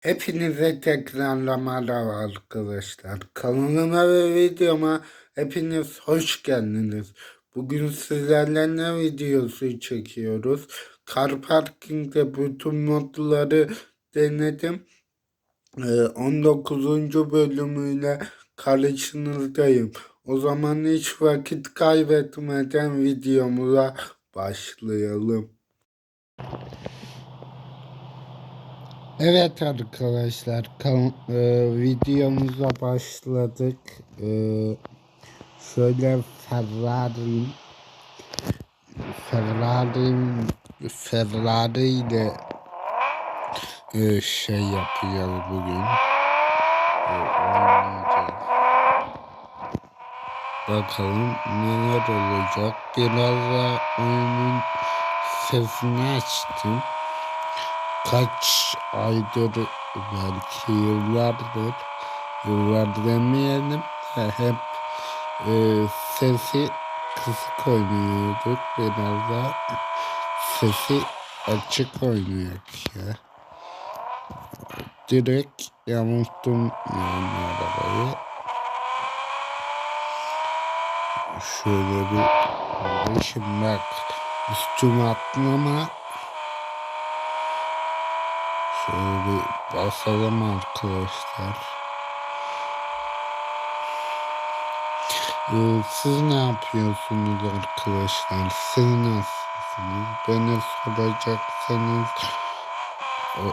Hepinize tekrarla merhaba arkadaşlar. Kanalıma ve videoma hepiniz hoş geldiniz. Bugün sizlerle ne videosu çekiyoruz? Car Parking'de bütün modları denedim. Ee, 19. bölümüyle karşınızdayım. O zaman hiç vakit kaybetmeden videomuza başlayalım. Evet arkadaşlar kan- e, videomuza başladık. E, şöyle Ferrari Ferrari Ferrari ile e, şey yapıyor bugün. E, oynayacağız. Bakalım neler olacak. Biraz da oyunun sesini açtım kaç aydır belki yıllardır yıllar demeyelim de hep e, sesi kısık oynuyorduk. Biraz da sesi açık oynuyoruz ya. Direkt yamulttum yani arabayı. Şöyle bir kardeşim bak üstüme atlama Şöyle basalım arkadaşlar. Ee, siz ne yapıyorsunuz arkadaşlar? Siz nasılsınız? Beni soracaksanız o,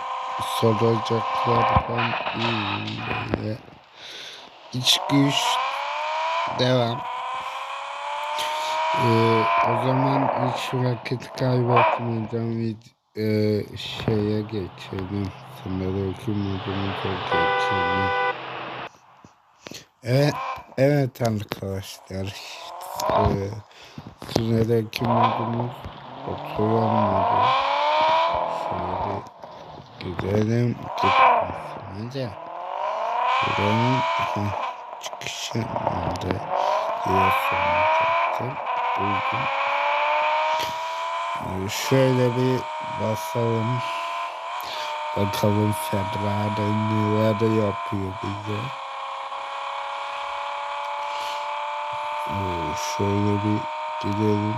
soracaklardan iyiyim böyle. İç güç devam. Ee, o zaman hiç vakit kaybetmeden video e, şeye geçelim. Sıradaki modumuza geçelim. Evet, evet arkadaşlar. E, sıradaki modumuz oturan modu. Şöyle gidelim gitmesine. Buranın çıkışı nerede diye soracaktım. Buldum. Şöyle bir basalım. Bakalım Ferrari neler yapıyor bize. Şöyle bir gidelim.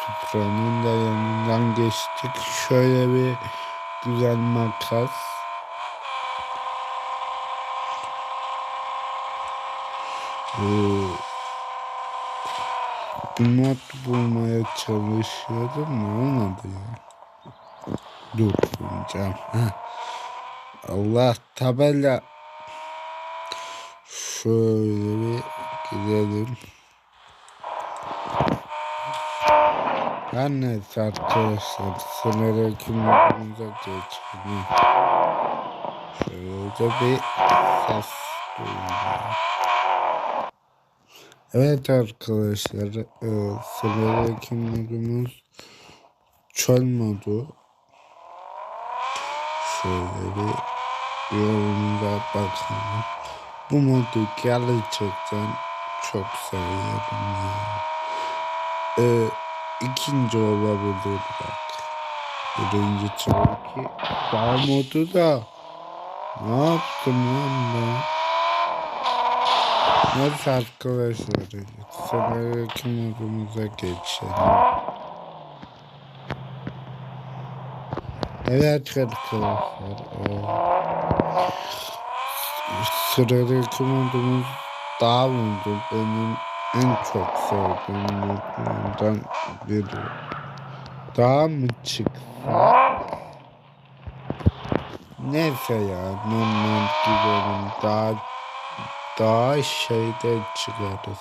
Supra'nın da yanından geçtik. Şöyle bir güzel makas. Ee, bir mod bulmaya çalışıyordum da olmadı ya. Dur bulacağım. Allah tabela. Şöyle bir gidelim. Her neyse arkadaşlar sıradaki modumuza geçelim. Şöyle bir ses duyuyorum. Evet arkadaşlar e, sıradaki modumuz çöl bir yorumda bakalım. Bu modu gerçekten çok seviyorum ya. E, ikinci olabilir bak. Birinci ki dağ modu da. Ne yaptım lan ben? Neyse arkadaşlar sonraki modumuza geçelim. Evet arkadaşlar sıradaki modumuz dağ modu benim en çok sevdiğim modlardan biri. Dağ mı çıksa neyse ya normal gidelim dağ daha şeyde çıkarız.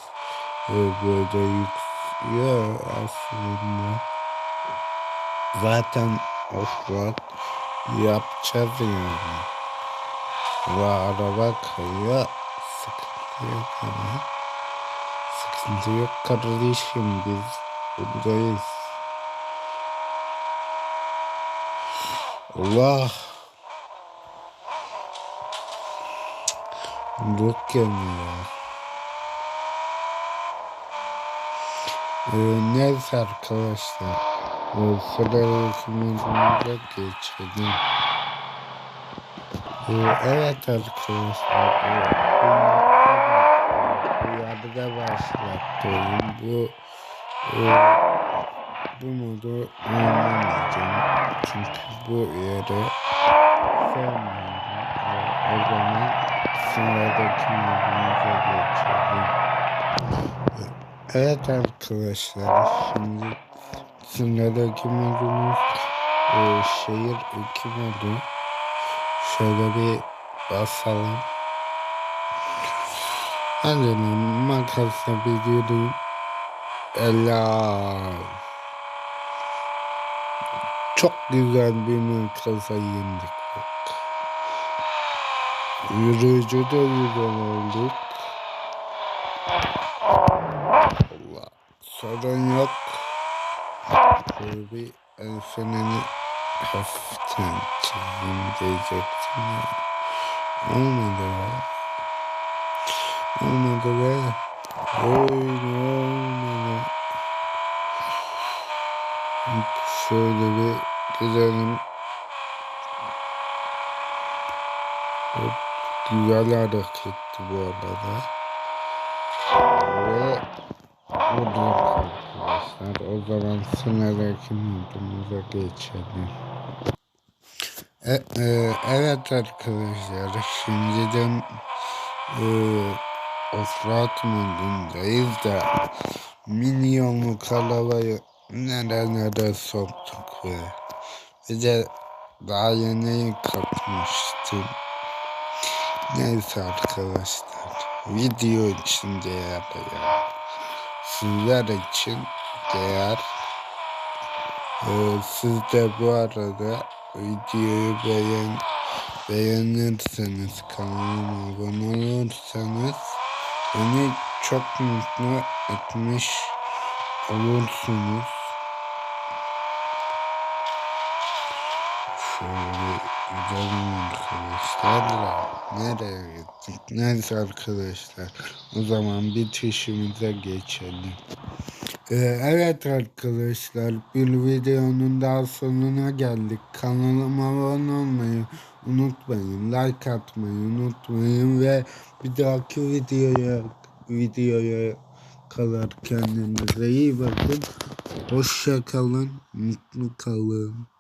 Böyle yükseliyor aslında. Zaten offroad yapacağız yani. Ve araba kayıyor. Sıkıntı yok ama. Sıkıntı yok kardeşim biz buradayız. Allah. Yok gelmiyor. Ee, neyse arkadaşlar. Sıradaki modumuza geçelim. Evet arkadaşlar. Bu, bu, bu bu modu oynamayacağım. Çünkü bu yeri sevmiyorum. O zaman sıradaki modumuza geçelim. Evet arkadaşlar şimdi sıradaki modumuz e, şehir 2 modu. Şöyle bir basalım. Hadi makasla bir yürüyün. Ela. Çok güzel bir makasa yendik. Yürüyücü de güzel olduk. Allah. Sorun yok. Şöyle bir el frenini hafiften çekeyim diyecektim ya. Olmadı be. Olmadı be. Öyle olmadı. Şöyle bir gidelim. Hop, güzel hareketti bu arada. Ve bulduk arkadaşlar. O zaman sıradaki modumuza geçelim. E, e, evet arkadaşlar şimdiden e, offroad modundayız da milyonluk arabayı nerelere soktuk ve bir de daha yeni kapmıştım. Neyse arkadaşlar video için değer ya. Sizler için değer. Ee, siz de bu arada videoyu beğen beğenirseniz kanalıma abone olursanız beni çok mutlu etmiş olursunuz. Şöyle gidelim arkadaşlar da nereye gittik? Neyse arkadaşlar o zaman bitişimize geçelim. Ee, evet arkadaşlar bir videonun daha sonuna geldik. Kanalıma abone olmayı unutmayın. Like atmayı unutmayın ve bir dahaki videoya videoya kadar kendinize iyi bakın. Hoşça kalın, mutlu kalın.